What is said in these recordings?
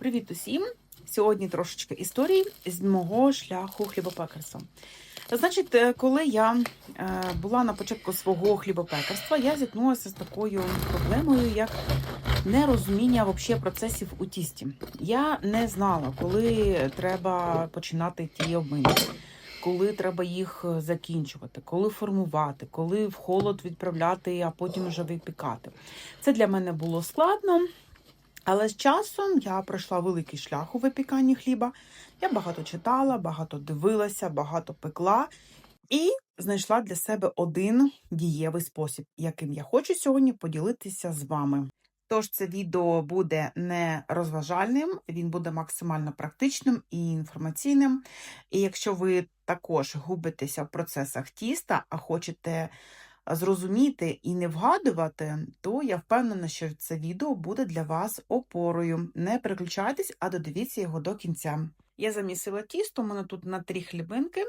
Привіт усім! Сьогодні трошечки історії з мого шляху хлібопекарства. Значить, е, коли я е, була на початку свого хлібопекарства, я зіткнулася з такою проблемою, як нерозуміння вообще процесів у тісті. Я не знала, коли треба починати ті обминки, коли треба їх е, закінчувати, коли формувати, коли в холод відправляти, а потім вже випікати. Це для мене було складно. Але з часом я пройшла великий шлях у випіканні хліба. Я багато читала, багато дивилася, багато пекла і знайшла для себе один дієвий спосіб, яким я хочу сьогодні поділитися з вами. Тож це відео буде не розважальним, він буде максимально практичним і інформаційним. І якщо ви також губитеся в процесах тіста, а хочете зрозуміти і не вгадувати, то я впевнена, що це відео буде для вас опорою. Не переключайтесь, а додивіться його до кінця. Я замісила тісто, у мене тут на три хлібинки.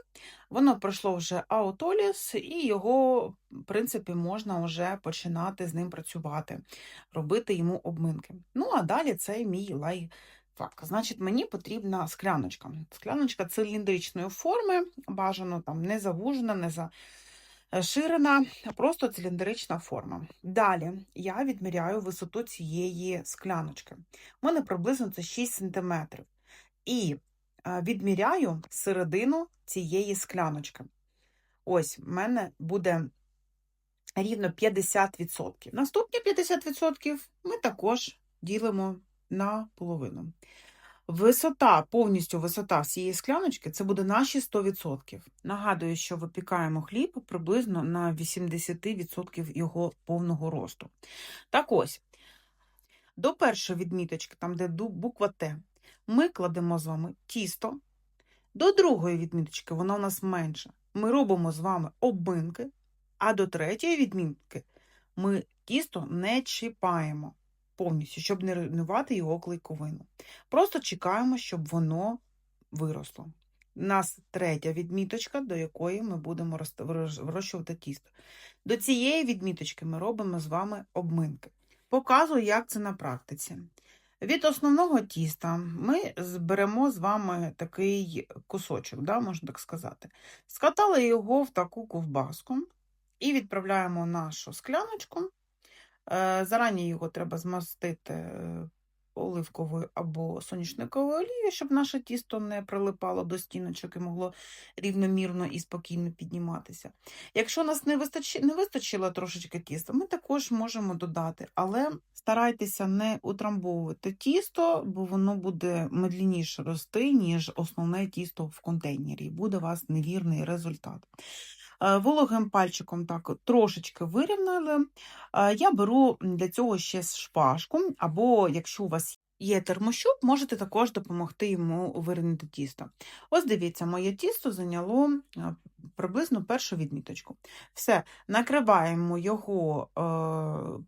Воно пройшло вже аутоліс, і його, в принципі, можна вже починати з ним працювати, робити йому обминки. Ну, а далі це мій лайфхак. Значить, мені потрібна скляночка. Скляночка циліндричної форми, бажано там не завужена, не за. Ширина, просто циліндрична форма. Далі я відміряю висоту цієї скляночки. У мене приблизно це 6 см. І е, відміряю середину цієї скляночки. Ось, в мене буде рівно 50%. Наступні 50% ми також ділимо на половину. Висота, повністю висота всієї скляночки це буде наші 100%. Нагадую, що випікаємо хліб приблизно на 80% його повного росту. Так ось, до першої відміточки, там де буква Т, ми кладемо з вами тісто. До другої відміточки, вона у нас менша. Ми робимо з вами обминки, а до третьої відмітки ми тісто не чіпаємо повністю, щоб не руйнувати його клейковину. Просто чекаємо, щоб воно виросло. У нас третя відміточка, до якої ми будемо вирощувати тісто. До цієї відміточки ми робимо з вами обминки. Показую, як це на практиці. Від основного тіста ми зберемо з вами такий кусочок, да, можна так сказати. Скатали його в таку ковбаску і відправляємо нашу скляночку. Е, зарані його треба змастити е, оливковою або соняшниковою олією, щоб наше тісто не прилипало до стіночок і могло рівномірно і спокійно підніматися. Якщо нас не вистачило, не вистачило трошечки тіста, ми також можемо додати, але старайтеся не утрамбовувати тісто, бо воно буде медленніше рости, ніж основне тісто в контейнері, і буде у вас невірний результат. Е, вологим пальчиком так трошечки вирівняли. Е, я беру для цього ще шпажку, або якщо у вас є термощуп, можете також допомогти йому вирівняти тісто. Ось дивіться, моє тісто зайняло е, приблизно першу відміточку. Все, накриваємо його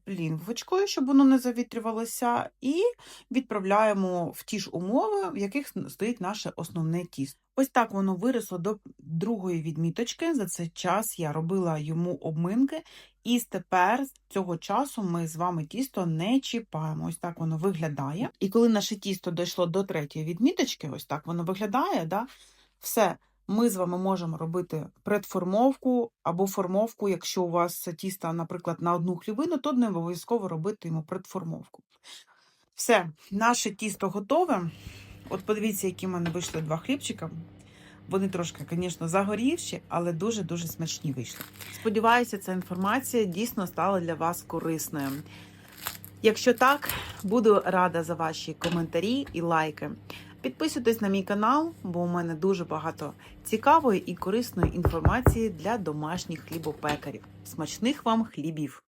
плінвочкою, щоб воно не завітрювалося, і відправляємо в ті ж умови, в яких стоїть наше основне тісто. Ось так воно виросло до другої відміточки. За цей час я робила йому обминки, і тепер з цього часу ми з вами тісто не чіпаємо. Ось так воно виглядає. І коли наше тісто дійшло до третьої відміточки, ось так воно виглядає. да, все. Ми з вами можемо робити предформовку або формовку, якщо у вас тісто, наприклад, на одну хлібину, то не обов'язково робити йому предформовку. Все, наше тісто готове. От подивіться, які в мене вийшли два хлібчика. Вони трошки, звісно, загорівші, але дуже-дуже смачні вийшли. Сподіваюся, ця інформація дійсно стала для вас корисною. Якщо так, буду рада за ваші коментарі і лайки. Підписуйтесь на мій канал, бо у мене дуже багато цікавої і корисної інформації для домашніх хлібопекарів. Смачних вам хлібів!